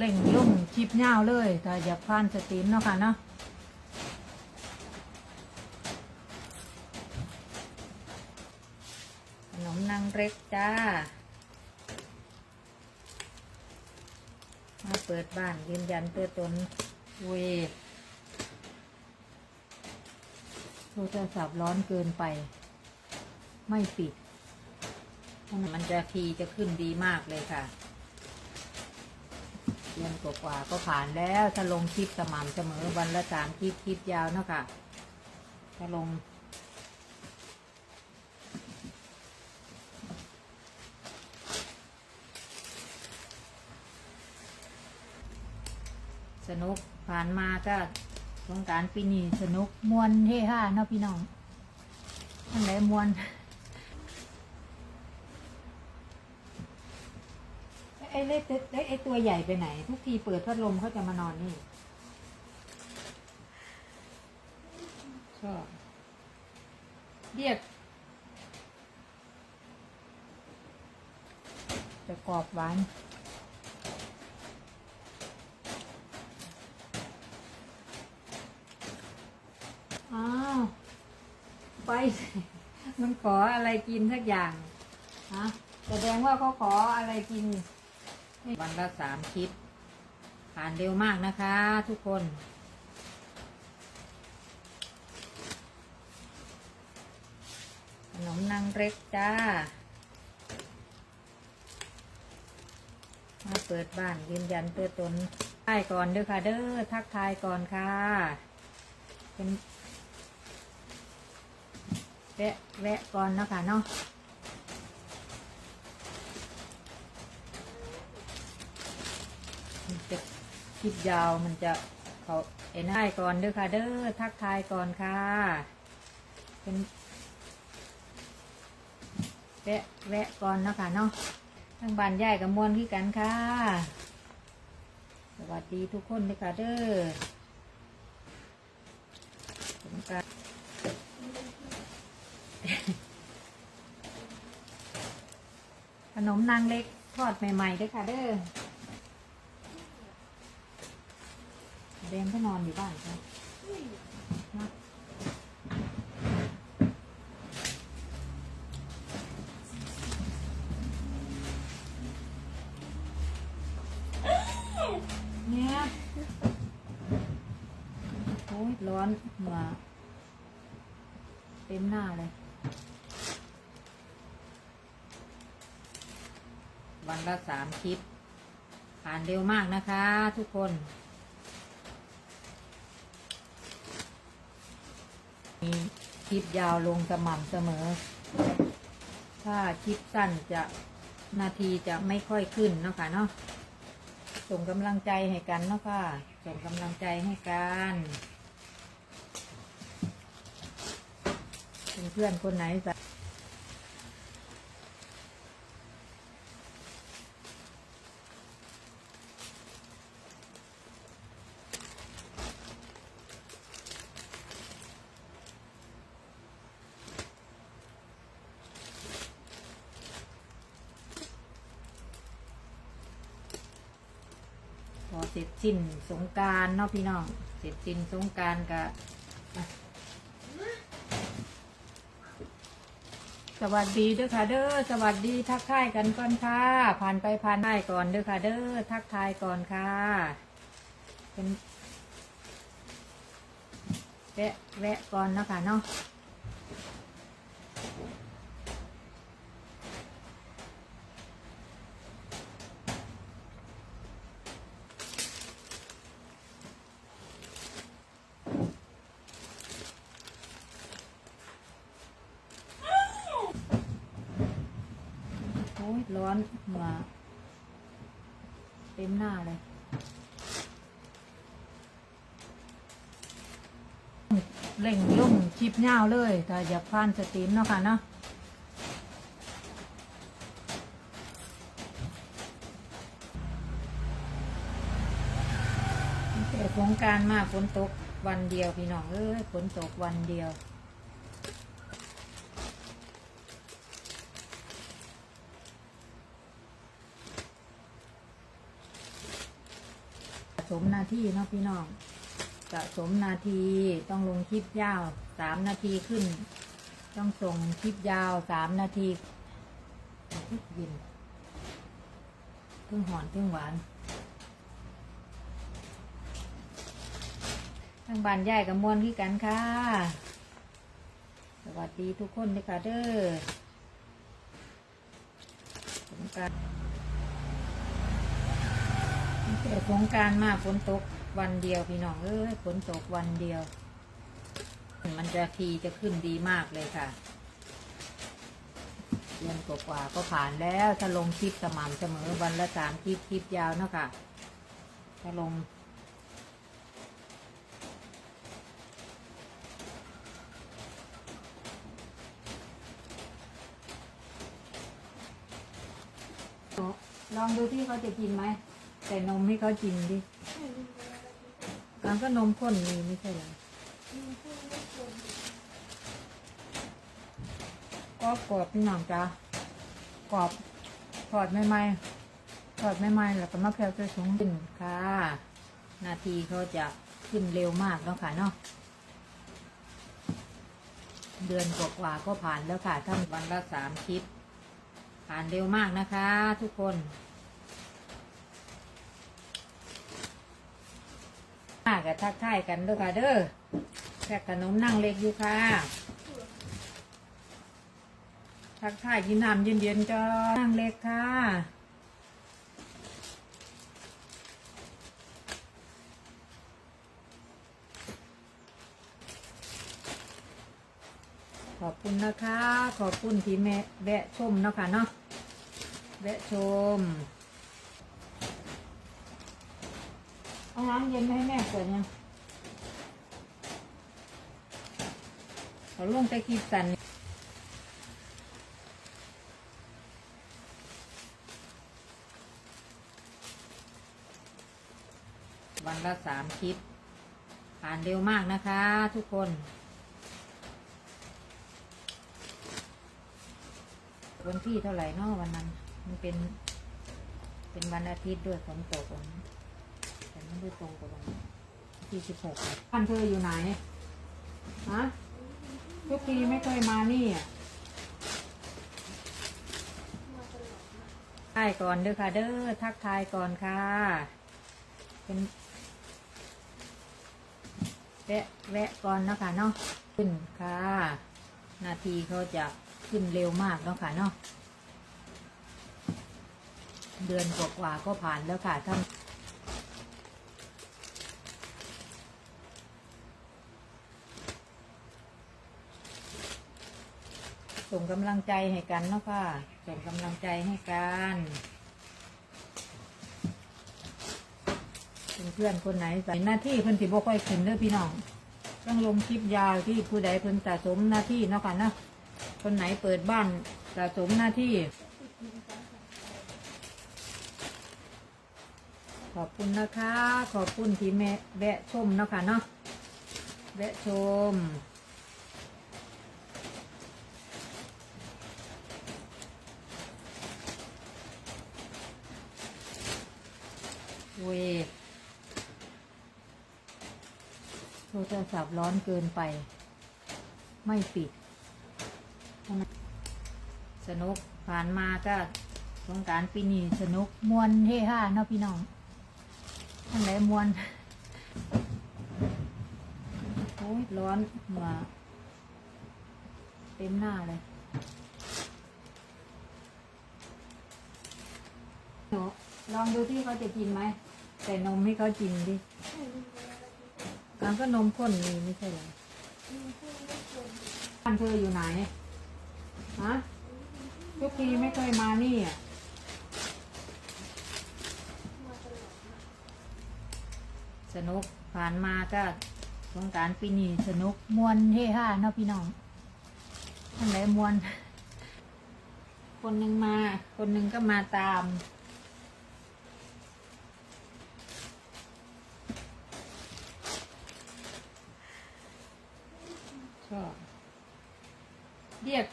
เร่งลุ่มชิปเง่าวเลยถ้าอย่ากพานสตรีมเนาะค่ะเนาะขนมนางเล็กจ้า มาเปิดบ้านยืนยันตัวตนเวทโทรศัพท์ร้อนเกินไป ไม่ปิด มันจะทีจะขึ้นดีมากเลยค่ะ เดือนกว่าๆก็ผ่านแล้วถ้าลงคลิปสม่ำเสมอวันละสามคลิปคลิปยาวเนาะค่ะถ้าลงสนุกผ่านมาก็สงการปีนี้สนุกมวนเฮฮาเนาะพี่น้องทั้งไหนมวน อ้เล็กไอ้ไอ้ตัวใหญ่ไปไหน ทุกทีเปิดพัดลมเขาจะมานอนนี่ชอบเรียกจะกรอบหวานอ้าวไป มันขออะไรกินสักอย่างฮะแสดงว่าเขาขออะไรกิน วันละสามคลิป ผ่านเร็วมากนะคะทุกคนขนมนางเล็กจ้า มาเปิดบ้านยืนยันเตัวตนทายก่อนเด้อค่ะเด้อทักทายก่อนค่ะเป็นแวะแวะก่อนเนาะคะเนาะ มันจะคลิปยาวมันจะเขาเอ็นได้ก่อนเด้อค่ะ เด้อทักทายก่อนค่ะ เป็นแวะแวะก่อนเนาะค่ะเนาะทั้งบ้านใหญ่กับมวลคือกันค่ะ สวัสดีทุกคนเลยค่ะเด้อผมก็ขนมนางเล็กทอดใหม่ๆด้วยค่ะเด้อ เดนก็นอนอยู่บ้านค่ะนะเนี่ยโอ้ยร้อนเหงื่อเต็มหน้าเลย วันละสามคลิป ผ่านเร็วมากนะคะทุกคน มีคลิปยาวลงสม่ำเสมอ ถ้าคลิปสั้นจะนาทีจะไม่ค่อยขึ้นเนาะค่ะเนาะส่งกำลังใจให้กันเนาะค่ะ ส่งกำลังใจให้กันเพื่อนๆคนไหน ร็จสิ้นสงการเนาะพี่น้อง เสร็จสิ้นสงการกะสวัสดีเด้อค่ะเด้อสวัสดีทักทายกันก่อนค่ะ ผ่านไปผ่านได้ก่อนเด้อค่ะเด้อทักทายก่อนค่ะเป็นแวะแวะก่อนเนาะค่ะเนาะ โอ้อนเหงื่อเต็มหน้าเลยเร่งลุ่มชิปเง่าเลยถ้าอย่ากพานสตรีมเนาะค่ะเนาะแต่สงการมาฝนตกวันเดียวพี่น้องเอ้ยฝนตกวันเดียว สมนาทีเนาะพี่น้องสะสมนาทีต้องลงคลิปยาวสามนาทีขึ้น ต้องส่งคลิปยาวสามนาทียินเพิ่งหอนเพิ่งหวานทางบ้านยายกับมวลคือกันค่ะ สวัสดีทุกคนเลยค่ะเด้อสงกรารแต่สงกรารมาฝนตกวันเดียวพี่น้องเอ้ยฝนตกวันเดียว มันจะทีจะขึ้นดีมากเลยค่ะเดือนกว่าๆก็ผ่านแล้วถ้าลงคลิปสม่ำเสมอวันละสามคลิปคลิปยาวเนาะค่ะถ้าลงลองดูที่เขาจะกินไหม ใส่นมให้เขากินดิการก็นมข้นมีไม่ใช่เหรอก็กรอบพี่น้องจ้ากรอบทอดไม่ไหมทอดไม่ไหมแล้วก็มะพร้าวใส่ถุงดินค่ะ นาทีเขาจะขึ้นเร็วมากแล้วค่ะเนาะเดือนกว่าก็ผ่านแล้วค่ะท่านวันละสามคลิป ผ่านเร็วมากนะคะ ทุกคน มากับทักทายกันเด้อค่ะเด้อแค่ขนมนั่งเล็กอยู่ค่ะ ทักทายกินน้ำเย็นๆจ้านั่งเล็กค่ะขอบคุณนะคะ ขอบคุณที่แม่แวะชมเนาะค่ะเนาะแวะชม เอาน้ำเย็นให้แม่เกิดยังเขาลงไปคีบสันวันละสามคลิป ผ่านเร็วมากนะคะทุกคนวันที่เท่าไหร่นาะวันนั้น มันเป็น เป็นวันอาทิตย์ด้วยฝนตกวัน ไม่ได้ตรงกับวันที่สิบหกบ้านเธออยู่ไหนฮะทุกทีไม่เคยมานี่อะทายก่อนเด้อค่ะ เด้อทักทายก่อนค่ะ เป็นแวะแวะก่อนเนาะคะเนาะขึ้นค่ะ นาทีเขาจะขึ้นเร็วมากเนาะค่ะเนาะเดือนกว่าๆก็ผ่านแล้วค่ะท่าน ส่งกำลังใจให้กันเนาะค่ะ ส่งกำลังใจให้กันเพื่อนคนไหนใส่หน้าที่เพิ่อนสิบ่ค่อยขึ้นเด้อพี่น้องต้องลงคลิปยาวที่ผู้ใดเพิ่นสะสมหน้าที่เนาะค่ะนะคนไหนเปิดบ้านสะสมหน้าที่ ขอบคุณนะคะ ขอบคุณที่แม่แวะชมเนาะค่ะเนาะแวะชม เวโทรศัพท์ร้อนเกินไป ไม่ปิด สนุกผ่านมาก็สงการปีนี้สนุกมวนเฮฮาเนาะพี่น้องทั้งไหนมวนโอ้ยร้อนหงื่อเต็มหน้าเลยลองดูที่เขาจะกินไหม ใส่นมให้เขากินดิการก็นมข้นมีไม่ใช่เหรอบ้านเธออยู่ไหน ฮะ ทุกทีไม่เคยมานี่อะสนุกผ่านมาก็สงการปีนี้สนุกมวนเฮฮาเนาะพี่น้องทั้งไหนมวน คนหนึ่งมา คนหนึ่งก็มาตาม ชอบเรียก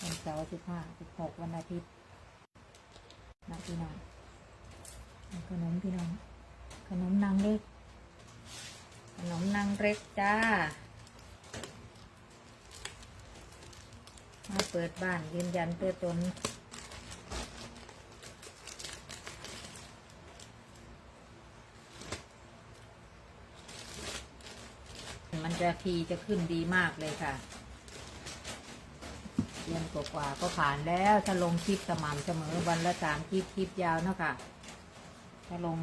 วันเสาร์สิบห้าสิบหกวันอาทิตย์นะพี่น้องขนมพี่น้อง ขนมนางเล็ก ขนมนางเล็กจ้า มาเปิดบ้านยืนยันตัวตนมัน จะทีจะขึ้นดีมากเลยค่ะเดือนกว่าๆก็ผ่านแล้วถ้าลงคลิปสม่ำเสมอวันละสามคลิปคลิปยาวเนาะค่ะถ้าลง